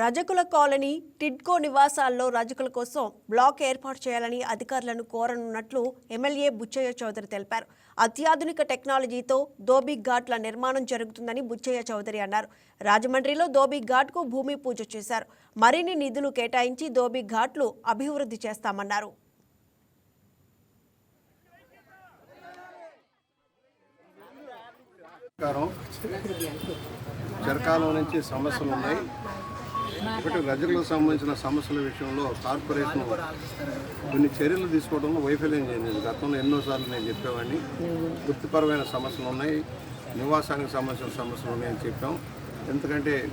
రజకుల colony TIDCO నివాసాల్లో రజకుల కోసం black ఏర్పాటు చేయాలని అధికారులను కోరనున్నట్లు ఎమ్మెల్యే బుచ్చయ్య చౌదరి తెలిపారు. అత్యాధునిక టెక్నాలజీతో దోబీ ఘాట్ల నిర్మాణం జరుగుతుందని బుచ్చయ్య చౌదరి అన్నారు. రాజమండ్రిలో దోబీ ఘాట్కు భూమి పూజ చేశారు. మరిన్ని నిధులు కేటాయించి దోబీ ఘాట్లు అభివృద్ధి చేస్తామన్నారు. ప్రకారం నుంచి సమస్యలు ఉన్నాయి. ఒకటి రజకులకు సంబంధించిన సమస్యల విషయంలో కార్పొరేషన్ కొన్ని చర్యలు తీసుకోవడంలో వైఫల్యం చెందింది. గతంలో ఎన్నోసార్లు నేను చెప్పేవాడిని. వృత్తిపరమైన సమస్యలు ఉన్నాయి. నివాసానికి సంబంధించిన సమస్యలు ఉన్నాయని చెప్పాం. ఎందుకంటే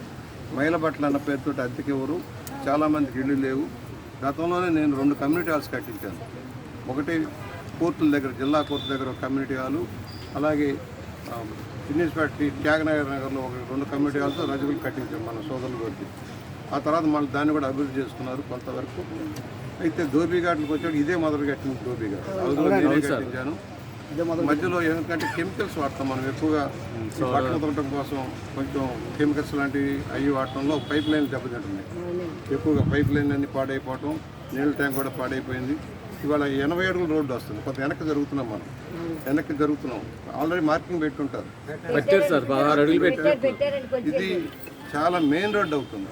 మైలబట్టలు అన్న పేరుతో అద్దెకి ఎవరు? చాలామందికి ఇళ్ళు లేవు. గతంలోనే నేను రెండు కమ్యూనిటీ హాల్స్ కట్టించాను. ఒకటి కోర్టుల దగ్గర జిల్లా కోర్టు దగ్గర ఒక కమ్యూనిటీ హాలు. అలాగే ఆ, చిన్నీస్పేట త్యాగనగర్ నగర్లో ఒక రెండు కమ్యూనిటీ హాల్స్ రజకులు కట్టించాం మన సోదరులు కొట్టి ఆ తర్వాత మళ్ళీ దాన్ని కూడా అభివృద్ధి చేసుకున్నారు కొంతవరకు. అయితే ధోబీ ఘాట్లకు వచ్చాడు. ఇదే మొదలు కట్టింది ధోబీ ఘాట్. అందులో నేనే కట్టించాను. మధ్యలో ఎందుకంటే కెమికల్స్ వాడతాం మనం ఎక్కువగా. బట్టలు ఉతకడం కోసం కొంచెం కెమికల్స్ లాంటివి అవి వాడటంలో పైప్ లైన్ దెబ్బతింటున్నాయి. ఎక్కువగా పైప్ లైన్ అన్ని పాడైపోవటం నీళ్ళ ట్యాంక్ కూడా పాడైపోయింది. ఇవాళ ఎనభై అడుగుల రోడ్డు వస్తుంది. కొంత వెనక్కి జరుగుతున్నాం మనం. వెనక్కి జరుగుతున్నాం. Already marking పెట్టుంటారు. ఇది చాలా మెయిన్ రోడ్ అవుతుంది.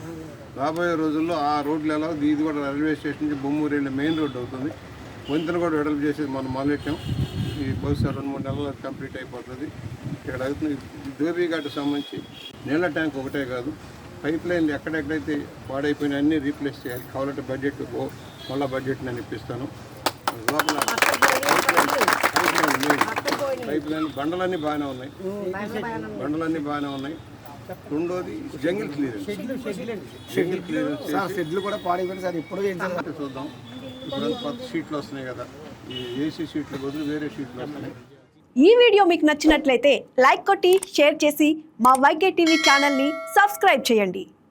రాబోయే రోజుల్లో ఆ రోడ్లు ఎలా ఇది కూడా రైల్వే స్టేషన్ నుంచి బొమ్మూరు వెళ్ళే మెయిన్ రోడ్ అవుతుంది. వంతెన కూడా వెడల్పు చేసేది మనం మొదలెట్టాం ఈ బహుశా రెండు మూడు నెలల్లో కంప్లీట్ అయిపోతుంది. ఇక్కడ అవుతుంది. ఈ ధోబీ ఘాట్ సంబంధించి నీళ్ళ ట్యాంక్ ఒకటే కాదు. పైప్ లైన్లు ఎక్కడెక్కడైతే పాడైపోయినా అన్నీ రీప్లేస్ చేయాలి. కావాలంటే బడ్జెట్ మళ్ళీ బడ్జెట్ నేను ఇప్పిస్తాను. లోపల పైప్ లైన్ బండలన్నీ బాగానే ఉన్నాయి. బండలన్నీ బాగానే ఉన్నాయి. రెండోది జంగిల్ క్లియరెన్స్. జంగిల్ క్లియరెన్స్ చేసి షెడ్లు కూడా పాడైపోయింది సార్ ఇప్పుడు సార్? చూద్దాం. ఇప్పుడు కొత్త షీట్లు వస్తున్నాయి కదా. ఈ ఏసీ షీట్లు బదులు వేరే షీట్లు వస్తున్నాయి. ఈ వీడియో మీకు నచ్చినట్లయితే లైక్ కొట్టి షేర్ చేసి మా వైకే టీవీ ఛానల్ని సబ్స్క్రైబ్ చేయండి.